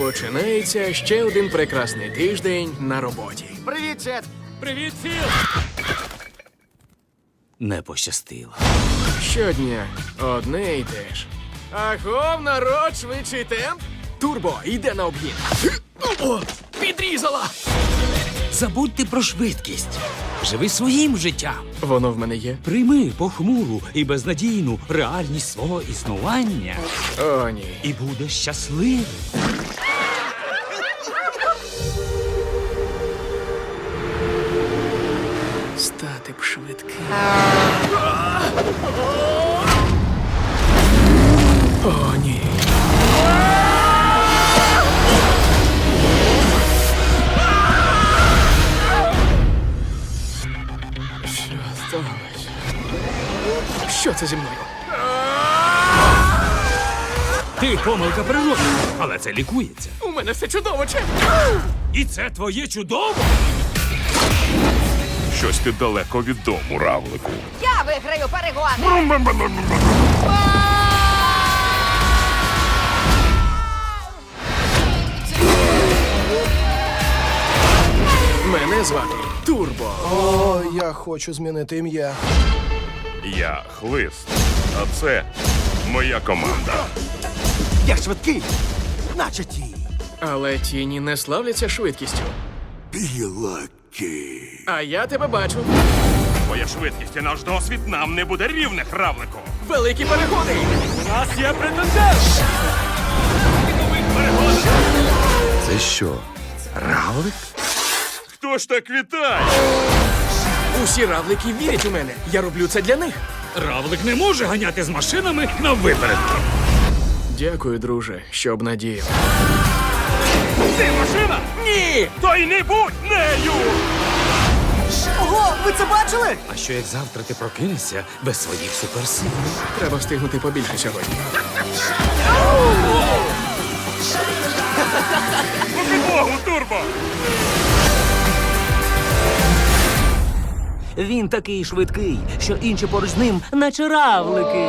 Починається ще один прекрасний тиждень на роботі. Привіт, Чет! Привіт, Філ! Не пощастило. Щодня одне й те ж. Агов, народ, швидший темп. Турбо, йде на обгін. О, підрізала! Забудьте про швидкість. Живи своїм життям. Воно в мене є. Прийми похмуру і безнадійну реальність свого існування О, ні. і будеш щасливим. Стати б швидким. О, ні. Що сталося? Що це зі мною? Ти помилка природи, але це лікується. У мене все чудово, Чеп! І це твоє чудово. Щось ти далеко від дому, равлику. Я виграю перегони! Мене звати Турбо. О, я хочу змінити ім'я. Я хлист, а це моя команда. Я швидкий, наче ті. Але тіні не славляться швидкістю. А я тебе бачу. Твоя швидкість і наш досвід нам не буде рівних, равлику. Великі переходи! У нас є претендент. Це що? Равлик? Хто ж так вітає? Усі равлики вірять у мене. Я роблю це для них. Равлик не може ганяти з машинами на випередки. Дякую, друже, що обнадіяв. Ти машина? Ні! То й не будь нею! Ого, ви це бачили? А що як завтра ти прокинешся без своїх суперсил? Треба встигнути побільше сьогодні. У підлогу, турбо! Він такий швидкий, що інші поруч з ним, наче равлики.